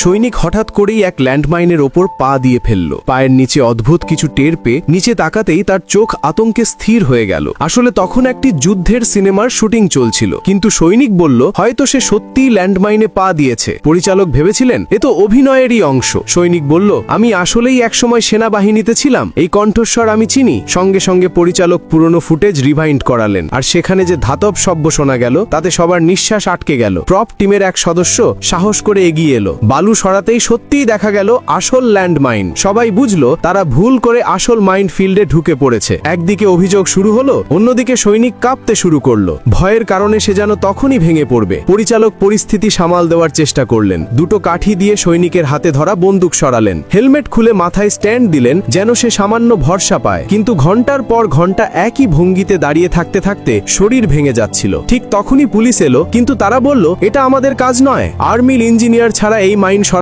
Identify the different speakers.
Speaker 1: সৈনিক হঠাৎ করেই এক ল্যান্ডমাইনের ওপর পা দিয়ে ফেলল। পায়ের নিচে অদ্ভুত কিছু টের পেয়ে নিচে তাকাতেই তার চোখ আতঙ্কে স্থির হয়ে গেল। আসলে তখন একটি যুদ্ধের সিনেমার শুটিং চলছিল, কিন্তু সৈনিক বলল, হয়তো সে সত্যিই ল্যান্ডমাইনে পা দিয়েছে। পরিচালক ভেবেছিলেন, এ তো অভিনয়েরই অংশ। সৈনিক বলল, আমি আসলেই একসময় সেনাবাহিনীতে ছিলাম। এই কণ্ঠস্বর আমি চিনি। সঙ্গে সঙ্গে পরিচালক পুরনো ফুটেজ রিভাইন্ড করালেন, আর সেখানে যে ধাতব শব্দ শোনা গেল, তাতে সবার নিঃশ্বাস আটকে গেল। প্রপ টিমের এক সদস্য সাহস করে এগিয়ে এলো। বালু সরাতেই সত্যিই দেখা গেল আসল ল্যান্ডমাইন। সবাই বুঝলো, তারা ভুল করে আসল মাইন্ড ফিল্ডে ঢুকে পড়েছে। একদিকে অভিযোগ শুরু হলো, অন্যদিকে সৈনিক কাঁপতে শুরু করল। ভয়ের কারণে সে যেন তখনই ভেঙে পড়বে। পরিচালক পরিস্থিতি সামাল দেওয়ার চেষ্টা করলেন। দুটো কাঠি দিয়ে সৈনিকের হাতে ধরা বন্দুক সরালেন। হেলমেট খুলে মাথায় স্ট্যান্ড দিলেন, যেন সে সামান্য ভরসা পায়। কিন্তু ঘণ্টার পর ঘণ্টা একই ভঙ্গিতে দাঁড়িয়ে থাকতে থাকতে শরীর ভেঙে যাচ্ছিল। ঠিক তখনই পুলিশ এলো, কিন্তু তারা বলল, এটা আমাদের কাজ নয়। আর্মিল ইঞ্জিনিয়ার ছাড়া এই মাইন